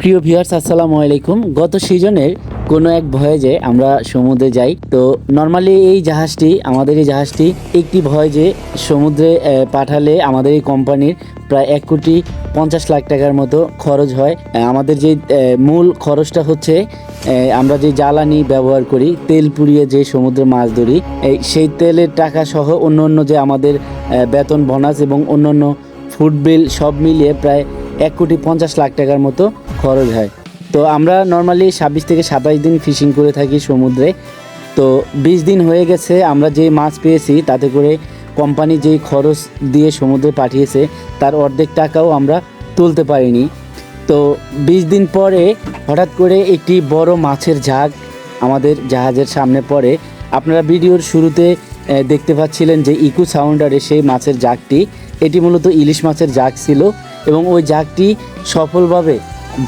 প্রিয় ভিউয়ার্স, আসসালামু আলাইকুম। গত সিজনের কোনো এক ভয়েজে আমরা সমুদ্রে যাই, তো নর্মালি এই জাহাজটি, আমাদের এই জাহাজটি একটি ভয়েজে সমুদ্রে পাঠালে আমাদের এই কোম্পানির প্রায় এক কোটি পঞ্চাশ লাখ টাকার মতো খরচ হয়। আমাদের যে মূল খরচটা হচ্ছে আমরা যে জ্বালানি ব্যবহার করি, তেল পুড়িয়ে যে সমুদ্রে মাছ ধরি সেই তেলের টাকা সহ অন্য অন্য যে আমাদের বেতন, বোনাস এবং অন্য অন্য ফুড বিল সব মিলিয়ে প্রায় এক কোটি পঞ্চাশ লাখ টাকার মতো খরচ হয়। তো আমরা নর্মালি ছাব্বিশ থেকে সাতাশ দিন ফিশিং করে থাকি সমুদ্রে। তো বিশ দিন হয়ে গেছে, আমরা যে মাছ পেয়েছি, তাতে করে কোম্পানি যেই খরচ দিয়ে সমুদ্রে পাঠিয়েছে, তার অর্ধেক টাকাও আমরা তুলতে পারিনি। তো বিশ দিন পরে হঠাৎ করে একটি বড় মাছের ঝাঁক আমাদের জাহাজের সামনে পড়ে। আপনারা ভিডিওর শুরুতে দেখতে পাচ্ছিলেন যে ইকো সাউন্ডারে সেই মাছের জাগটি এটি মূলত ইলিশ মাছের জাগ ছিল এবং ওই জাগটি সফলভাবে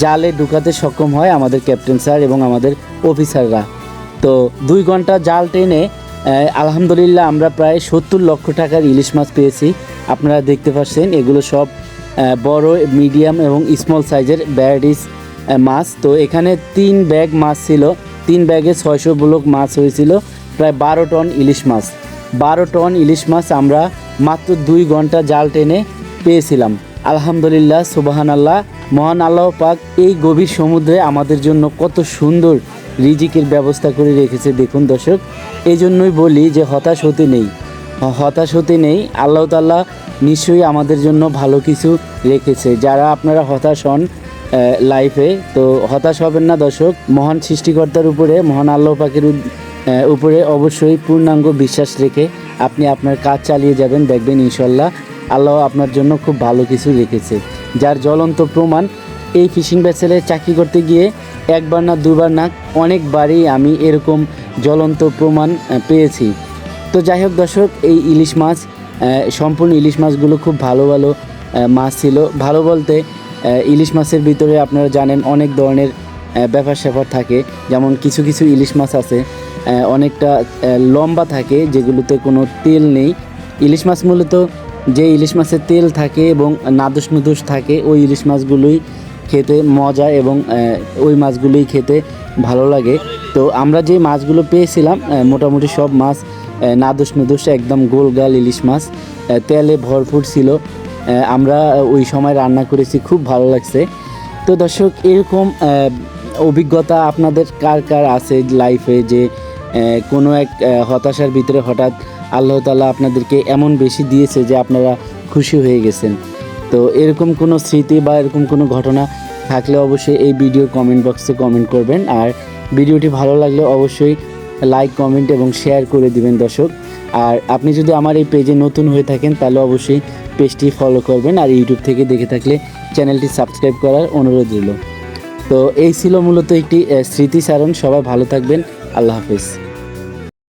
জালে ঢুকাতে সক্ষম হয় আমাদের ক্যাপ্টেন স্যার এবং আমাদের অফিসাররা। তো দুই ঘণ্টা জাল টেনে আলহামদুলিল্লাহ আমরা প্রায় সত্তর লক্ষ টাকার ইলিশ মাছ পেয়েছি। আপনারা দেখতে পাচ্ছেন, এগুলো সব বড়, মিডিয়াম এবং স্মল সাইজের ব্যাডিস মাছ। তো এখানে তিন ব্যাগ মাছ ছিল, তিন ব্যাগে ছয়শো ব্লক মাছ হয়েছিল, প্রায় বারো টন ইলিশ মাছ। বারো টন ইলিশ মাছ আমরা মাত্র দুই ঘণ্টা জাল টেনে পেয়েছিলাম। আলহামদুলিল্লাহ সুবাহান আল্লাহ মহান আল্লাহ পাক এই গভীর সমুদ্রে আমাদের জন্য কত সুন্দর রিজিকের ব্যবস্থা করে রেখেছে। দেখুন দর্শক এই জন্যই বলি যে হতাশ হতে নেই। হতাশ হতে নেই, আল্লাহ তাল্লাহ নিশ্চয়ই আমাদের জন্য ভালো কিছু রেখেছে। যারা আপনারা হতাশ হন লাইফে তো হতাশ হবেন না দর্শক, মহান সৃষ্টিকর্তার উপরে, মহান আল্লাহ পাকের উপরে অবশ্যই পূর্ণাঙ্গ বিশ্বাস রেখে আপনি আপনার কাজ চালিয়ে যাবেন, দেখবেন ইনশাল্লাহ আল্লাহ আপনার জন্য খুব ভালো কিছু রেখেছে। যার জ্বলন্ত প্রমাণ এই ফিশিং ভেসেলে চাকরি করতে গিয়ে একবার না দুবার না অনেকবারই আমি এরকম জ্বলন্ত প্রমাণ পেয়েছি। তো যাই হোক দর্শক, এই ইলিশ মাছ সম্পূর্ণ ইলিশ মাছগুলো খুব ভালো ভালো মাছ ছিল। ভালো বলতে ইলিশ মাছের ভিতরে আপনারা জানেন অনেক ধরনের ব্যাপার স্যাপার থাকে। যেমন কিছু কিছু ইলিশ মাছ আছে অনেকটা লম্বা থাকে, যেগুলোতে কোনো তেল নেই। ইলিশ মাছ মূলত যে ইলিশ মাছের তেল থাকে এবং নাদুস নুদুস থাকে, ওই ইলিশ মাছগুলোই খেতে মজা এবং ওই মাছগুলোই খেতে ভালো লাগে। তো আমরা যে মাছগুলো পেয়েছিলাম মোটামুটি সব মাছ নাদুস নুদুস একদম গোলগাল ইলিশ মাছ তেলে ভরপুর ছিল। আমরা ওই সময় রান্না করেছি, খুব ভালো লাগছে। তো দর্শক, এরকম অভিজ্ঞতা আপনাদের কার কার আছে লাইফে যে কোনো এক হতাশার ভিতরে হঠাৎ আল্লাহ তালা আপনাদেরকে এমন বেশি দিয়েছে যে আপনারা খুশি হয়ে গেছেন। তো এরকম কোনো স্মৃতি বা এরকম কোনো ঘটনা থাকলে অবশ্যই এই ভিডিও কমেন্ট বক্সে কমেন্ট করবেন। আর ভিডিওটি ভালো লাগলে অবশ্যই লাইক কমেন্ট এবং শেয়ার করে দিবেন দর্শক। আর আপনি যদি আমার এই পেজে নতুন হয়ে থাকেন, তাহলে অবশ্যই পেজটি ফলো করবেন আর ইউটিউব থেকে দেখে থাকলে চ্যানেলটি সাবস্ক্রাইব করার অনুরোধ রইল। তো এই ছিল মূলত একটি স্মৃতিচারণ। সবাই ভালো থাকবেন। আল্লাহ হাফিজ।